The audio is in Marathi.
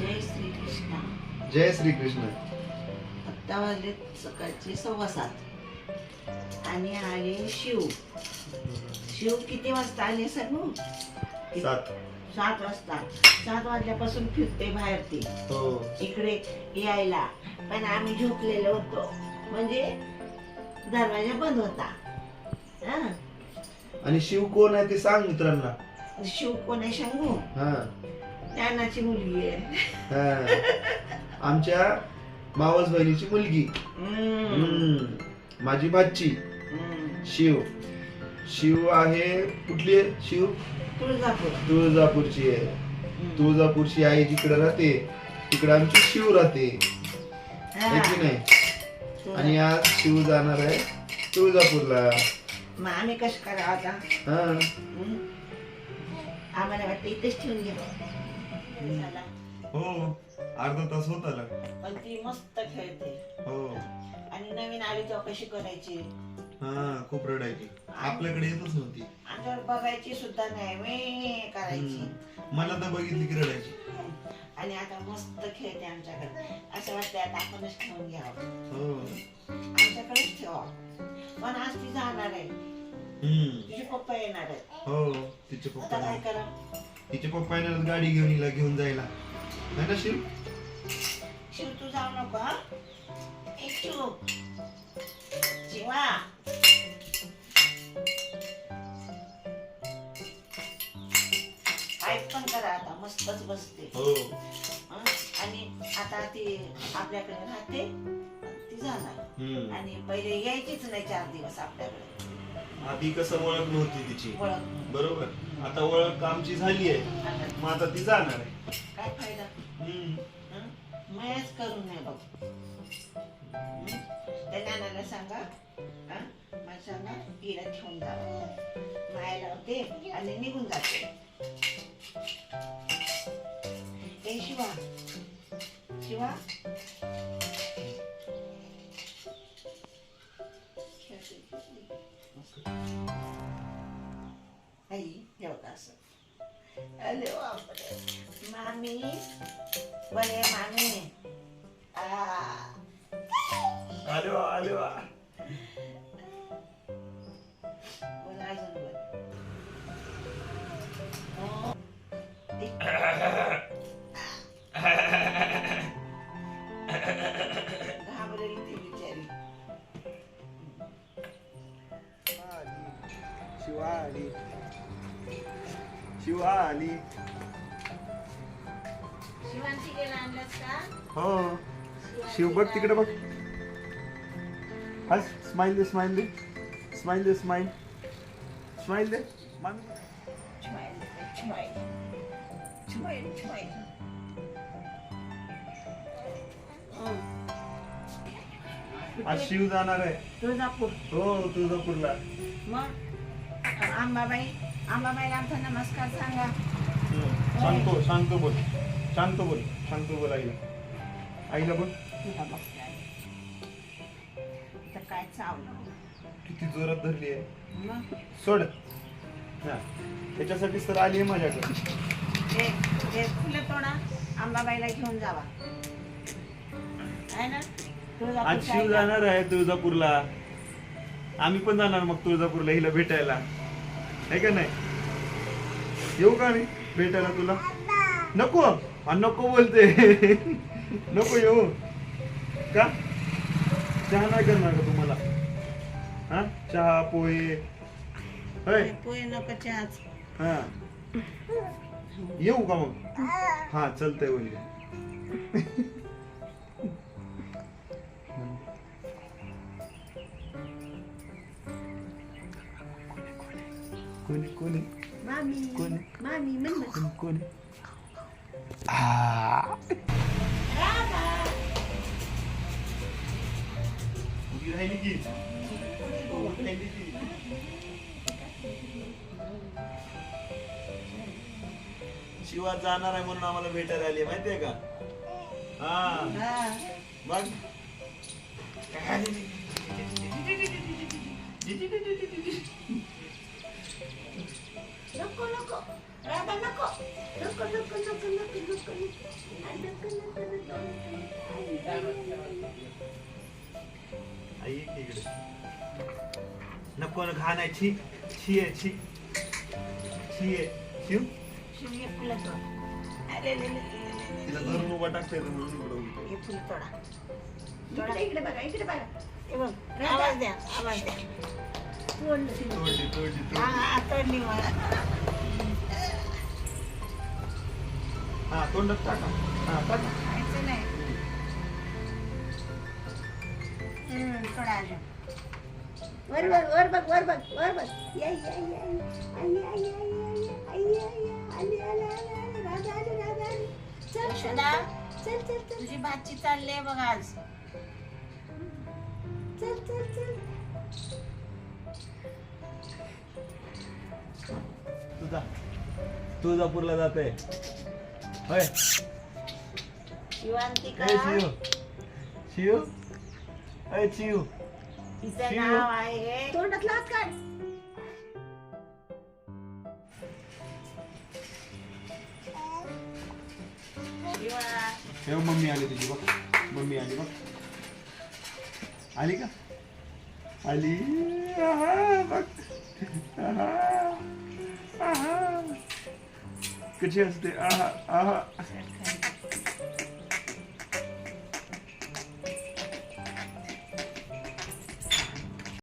जय श्री कृष्ण जय श्री कृष्ण आत्ता वाजले सकाळचे सव्वा सात. आणि आले शिव. शिव किती वाजता आले सांगू कि- सात. सात वाजता. सात वाजल्यापासून फिरते बाहेर ती हो. इकडे यायला. पण आम्ही झोपलेलो होतो. म्हणजे दरवाजा बंद होता. हा? आणि शिव कोण आहे ते सांग मित्रांना. शिव कोणी सांगू? हा. ज्ञानाची मुलगी आहे. हा. आमच्या मावस बहिणीची मुलगी. हम्म. हम्म. माझी भाची हम्म. शिव. शिव आहे कुठली आहे? शिव? तुळजापूर. तुळजापूरची आहे. हम्म. तुळजापूरची आई जिकडे राहते तिकडे आमची शिव राहते. हा. की नाही? आणि आज शिव जाणार आहे तुळजापूरला. मग आम्ही कसं करा आता? हा. हम्म? आम्हाला वाटतं इथेच ठेवून घ्या हो अर्धा तास होत आला पण ती मस्त खेळते. हो. आणि नवीन आली तेव्हा कशी करायची? हा खूप रडायची. आपल्याकडे येतच नव्हती. आमच्यावर बघायची सुद्धा नाही वे करायची. हम्म. मला तर बघितली की रडायची. आणि आता मस्त खेळते आमच्याकडे. असं वाटतंय आता आपणच ठेवून घ्यावं. हो. आमच्याकडेच ठेवा पण आज ती जाणार आहे. हम्म. तिचे पप्पा येणार आहेत. हो तिचे आता पप्पा काय करा? तिचे पप्पा येणार गाडी घेऊन हिला घेऊन जायला. है ना शिव? शिव तू जाऊ नको हा. ए शिव. शिवा ऐक पण करा आता मस्तच बसते. हो. हं? आणि आता ती आपल्याकडे राहते ती जाणार. हम्म. आणि पहिले यायचीच नाही चार दिवस आपल्याकडे. आधी कसं ओळख नव्हती तिची. बरोबर? आता ओळख आमची झाली आहे. मग आता ती जाणार आहे. काय फायदा? हम्म. मयाच करू नये बघ? त्या नानाला सांगा. हं? मला सांगा हिला ठेवून जावं माया लावते आणि निघून जाते. ए शिवा. शिवा. मामी बरे मामी आ अरे वा अरे वा बोला अजून बोल हो. घाबरेल ती बिचारी शिवाली शिवाली हो. शिव बघ तिकडे बघ. हस स्माइल दे स्माइल दे. स्माइल दे स्माइल स्माइल दे. आज शिव जाणार आहे. तुळजापूर. हो तुळजापूरला. मग? आंबाबाई आंबाबाईला आमचा नमस्कार सांगा. सांगतो सांगतो बोल. सांगतो बोल सांगतो बोल आईला. आईला बोल. तुला बसलाय. इथं काय चावलं? किती जोरात धरली आहे. मग? सोड. हा. त्याच्यासाठीच तर आली आहे माझ्याकडे. हे हे फुलं तोडा. आंबाबाईला घेऊन जावा. आहे ना? तुळजापूरच्या आज शिव आईला. जाणार आहे तुळजापूरला. आम्ही पण जाणार मग तुळजापूरला हिला भेटायला. आहे का नाही? येऊ का मी भेटायला तुला? नको. हा, नको बोलते. नको येऊ. का? चहा नाही करणार का तुम्हाला? हा? चहा पोहे. होय. पोहे नको चहाच. हा. येऊ का मग? हा चलतंय बोलले. कोणी कोणी? मामी कोण? मामी कोणी? कोणी शिवा जाणार आहे म्हणून आम्हाला भेटायला आली माहितीये का? हा. मग नको नको. राधा नको. आई इकडे. नको घाण आहे. छी छी आहे छी छी आहे. शिव? शिव फुला तोडा अरे तिला धरून उभा टाकते म्हणून इकडे हे फुलं तोडा तोडा इकडे बघा इकडे बघा हे बघ आवाज द्या आवाज द्या. तोडली तोडली तोडली हा तोडली मला. हा तोंडात टाका हा टाका खायचं नाही हम्म, थोडा अजून वर वर वर बघ वर बघ वर बघ या या या आई आई आई आई आई आली आली आली आली राधा आली राधा आली चल यशोदा चल चल चल तुझी भाची चालली आहे बघ आज चल चल चल तुझा तुळजापूरला जात आहे होय. शिवांतिका. ए शिव. शिव? अय शिव. तिचं शिव. नाव आहे. काढ. शिवा. हे बघ, मम्मी आली तुझी बघ. मम्मी आली बघ. आली का? आली. आहा, बघ. आहा, Good chance to do. Uh huh. Uh huh.